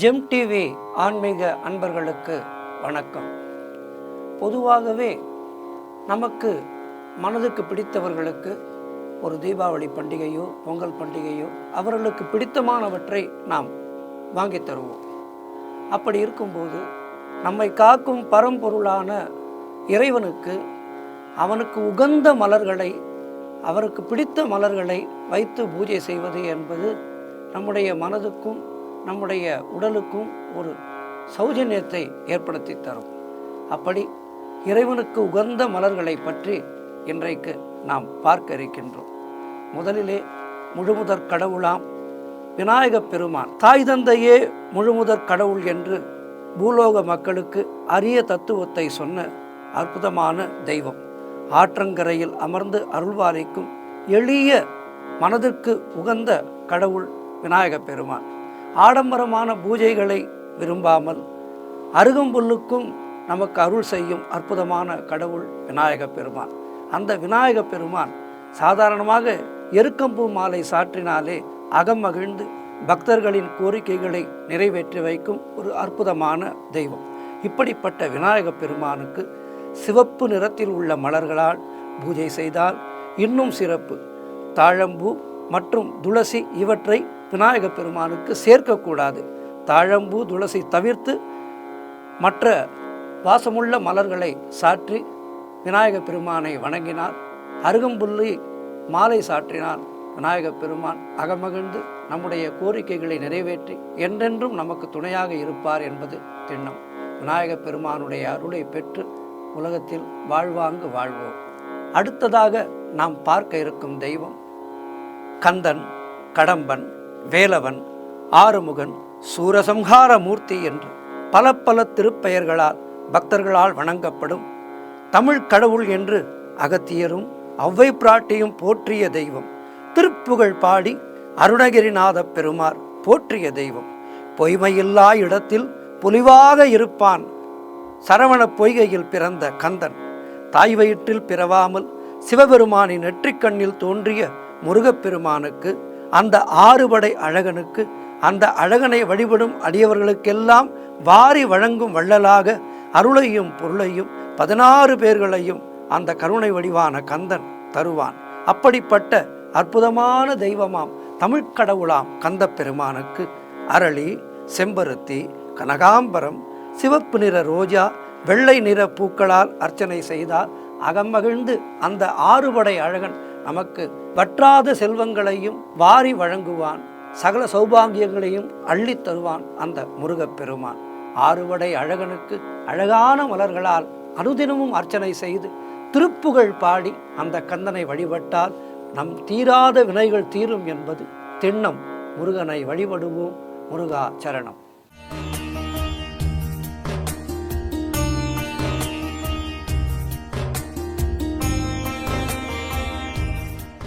GeM TV ஆன்மீக அன்பர்களுக்கு வணக்கம். பொதுவாகவே நமக்கு மனதுக்கு பிடித்தவர்களுக்கு ஒரு தீபாவளி பண்டிகையோ பொங்கல் பண்டிகையோ அவர்களுக்கு பிடித்தமானவற்றை நாம் வாங்கித் தருவோம். அப்படி இருக்கும்போது நம்மை காக்கும் பரம்பொருளான இறைவனுக்கு அவனுக்கு உகந்த மலர்களை அவருக்கு பிடித்த மலர்களை வைத்து பூஜை செய்வது என்பது நம்முடைய மனதுக்கும் நம்முடைய உடலுக்கும் ஒரு சௌஜன்யத்தை ஏற்படுத்தி தரும். அப்படி இறைவனுக்கு உகந்த மலர்களை பற்றி இன்றைக்கு நாம் பார்க்க இருக்கின்றோம். முதலிலே முழுமுதற் கடவுளாம் விநாயகப் பெருமான். தாய் தந்தையே முழுமுதற் கடவுள் என்று பூலோக மக்களுக்கு அரிய தத்துவத்தை சொன்ன அற்புதமான தெய்வம். ஆற்றங்கரையில் அமர்ந்து அருள்வாரிக்கும் எளிய மனதிற்கு உகந்த கடவுள் விநாயகப் பெருமான். ஆடம்பரமான பூஜைகளை விரும்பாமல் அருகம்புல்லுக்கும் நமக்கு அருள் செய்யும் அற்புதமான கடவுள் விநாயக பெருமான். அந்த விநாயகப் பெருமான் சாதாரணமாக எருக்கம்பூ மாலை சாற்றினாலே அகம் மகிழ்ந்து பக்தர்களின் கோரிக்கைகளை நிறைவேற்றி வைக்கும் ஒரு அற்புதமான தெய்வம். இப்படிப்பட்ட விநாயகப் பெருமானுக்கு சிவப்பு நிறத்தில் உள்ள மலர்களால் பூஜை செய்தால் இன்னும் சிறப்பு. தாழம்பூ மற்றும் துளசி இவற்றை விநாயகப் பெருமானுக்கு சேர்க்கக்கூடாது. தாழம்பூ துளசி தவிர்த்து மற்ற வாசமுள்ள மலர்களை சாற்றி விநாயகப் பெருமானை வணங்கினால் அருகம்புல்லை மாலை சாற்றினால் விநாயகப் பெருமான். அகமகிழ்ந்து நம்முடைய கோரிக்கைகளை நிறைவேற்றி என்றென்றும் நமக்கு துணையாக இருப்பார் என்பது திண்ணம். விநாயகப் பெருமானுடைய அருளை பெற்று உலகத்தில் வாழ்வாங்கு வாழ்வோம். அடுத்ததாக நாம் பார்க்க இருக்கும் தெய்வம் கந்தன் கடம்பன் வேலவன் ஆறுமுகன் சூரசம்ஹார மூர்த்தி என்று பல பல திருப்பெயர்களால் பக்தர்களால் வணங்கப்படும் தமிழ் கடவுள் என்று அகத்தியரும் ஔவை பிராட்டியும் போற்றிய தெய்வம். திருப்புகழ் பாடி அருணகிரிநாத பெருமார் போற்றிய தெய்வம். பொய்மையில்லா இடத்தில் பொலிவாக இருப்பான் சரவண பொய்கையில் பிறந்த கந்தன். தாய் வயிற்றில் பிறவாமல் சிவபெருமானின் நெற்றிக்கண்ணில் தோன்றிய முருகப்பெருமானுக்கு அந்த ஆறுபடை அழகனுக்கு அந்த அழகனை வழிபடும் அடியவர்களுக்கெல்லாம் வாரி வழங்கும் வள்ளலாக அருளையும் பொருளையும் பதினாறு பேர்களையும் அந்த கருணை வடிவான கந்தன் தருவான். அப்படிப்பட்ட அற்புதமான தெய்வமாம் தமிழ்க் கடவுளாம் கந்த பெருமானுக்கு அரளி செம்பருத்தி கனகாம்பரம் சிவப்பு நிற ரோஜா வெள்ளை நிற பூக்களால் அர்ச்சனை செய்தால் அகமகிழ்ந்து அந்த ஆறுபடை அழகன் நமக்கு வற்றாத செல்வங்களையும் வாரி வழங்குவான். சகல சௌபாகியங்களையும் அள்ளித் தருவான் அந்த முருகப் பெருமான் அழகனுக்கு அழகான மலர்களால் அனுதினமும் அர்ச்சனை செய்து திருப்புகழ் பாடி அந்த கந்தனை வழிபட்டால் நம் தீராத வினைகள் தீரும் என்பது திண்ணம். முருகனை வழிபடுவோம். முருகா சரணம்.